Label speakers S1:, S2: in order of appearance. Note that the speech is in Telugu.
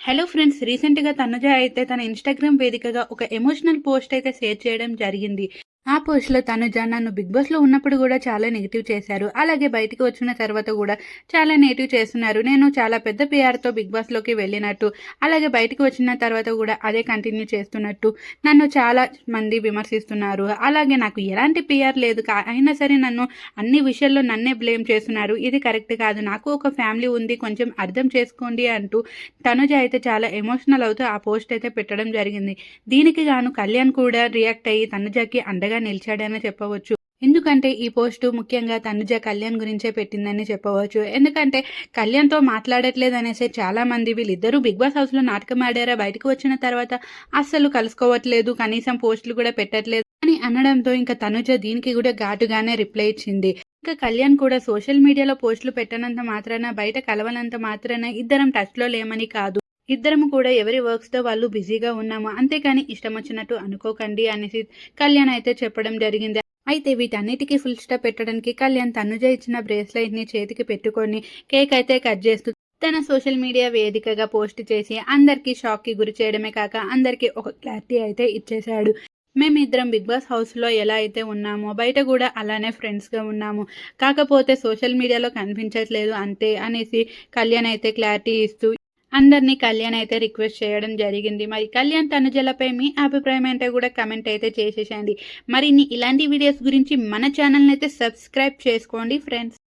S1: హలో ఫ్రెండ్స్ రీసెంట్గా తనుజ అయితే తన ఇన్స్టాగ్రామ్ వేదికగా ఒక ఎమోషనల్ పోస్ట్ అయితే షేర్ చేయడం జరిగింది. ఆ పోస్ట్లో తనుజ నన్ను బిగ్ బాస్లో ఉన్నప్పుడు కూడా చాలా నెగిటివ్ చేశారు. అలాగే బయటికి వచ్చిన తర్వాత కూడా చాలా నెగిటివ్ చేస్తున్నారు. నేను చాలా పెద్ద పిఆర్తో బిగ్ బాస్లోకి వెళ్ళినట్టు అలాగే బయటికి వచ్చిన తర్వాత కూడా అదే కంటిన్యూ చేస్తున్నట్టు నన్ను చాలా మంది విమర్శిస్తున్నారు. అలాగే నాకు ఎలాంటి పిఆర్ లేదు. కా- అయినా సరే నన్ను అన్ని విషయాల్లో నన్నే బ్లేమ్ చేస్తున్నారు. ఇది కరెక్ట్ కాదు. నాకు ఒక ఫ్యామిలీ ఉంది. కొంచెం అర్థం చేసుకోండి అంటూ తనుజ అయితే చాలా ఎమోషనల్ అవుతూ ఆ పోస్ట్ అయితే పెట్టడం జరిగింది. దీనికి గాను కళ్యాణ్ కూడా రియాక్ట్ అయ్యి తనుజకి అండగా నిలిచాడని చెప్పవచ్చు. ఎందుకంటే ఈ పోస్టు ముఖ్యంగా తనుజ కళ్యాణ్ గురించే పెట్టిందని చెప్పవచ్చు. ఎందుకంటే కళ్యాణ్తో మాట్లాడట్లేదు అనేసి చాలా మంది వీళ్ళిద్దరూ బిగ్ బాస్ హౌస్లో నాటకం ఆడారా బయటకు వచ్చిన తర్వాత అస్సలు కలుసుకోవట్లేదు కనీసం పోస్టులు కూడా పెట్టట్లేదు అని అనడంతో ఇంకా తనుజ దీనికి కూడా ఘాటుగానే రిప్లై ఇచ్చింది. ఇంకా కళ్యాణ్ కూడా సోషల్ మీడియాలో పోస్టులు పెట్టనంత మాత్రాన బయట కలవనంత మాత్రాన ఇద్దరం టచ్లో లేమని కాదు. ఇద్దరం కూడా ఎవరి వర్క్స్తో వాళ్ళు బిజీగా ఉన్నాము? అంతేకాని ఇష్టం వచ్చినట్టు అనుకోకండి అనేసి కళ్యాణ్ అయితే చెప్పడం జరిగింది. అయితే వీటన్నిటికీ ఫుల్ స్టాప్ పెట్టడానికి కళ్యాణ్ తనుజ ఇచ్చిన బ్రేస్లెట్ని చేతికి పెట్టుకొని కేక్ అయితే కట్ చేస్తూ తన సోషల్ మీడియా వేదికగా పోస్ట్ చేసి అందరికీ షాక్కి గురి చేయడమే కాక అందరికీ ఒక క్లారిటీ అయితే ఇచ్చేశాడు. మేమిద్దరం బిగ్ బాస్ హౌస్లో ఎలా అయితే ఉన్నామో బయట కూడా అలానే ఫ్రెండ్స్గా ఉన్నాము. కాకపోతే సోషల్ మీడియాలో కనిపించట్లేదు అంతే అనేసి కళ్యాణ్ అయితే క్లారిటీ ఇస్తూ అందరినీ కళ్యాణ్ అయితే రిక్వెస్ట్ చేయడం జరిగింది. మరి కళ్యాణ్ తనుజలపై మీ అభిప్రాయం ఏంటో కూడా కమెంట్ అయితే చేసేసేయండి. మరి ఇలాంటి వీడియోస్ గురించి మన ఛానల్ని అయితే సబ్స్క్రైబ్ చేసుకోండి ఫ్రెండ్స్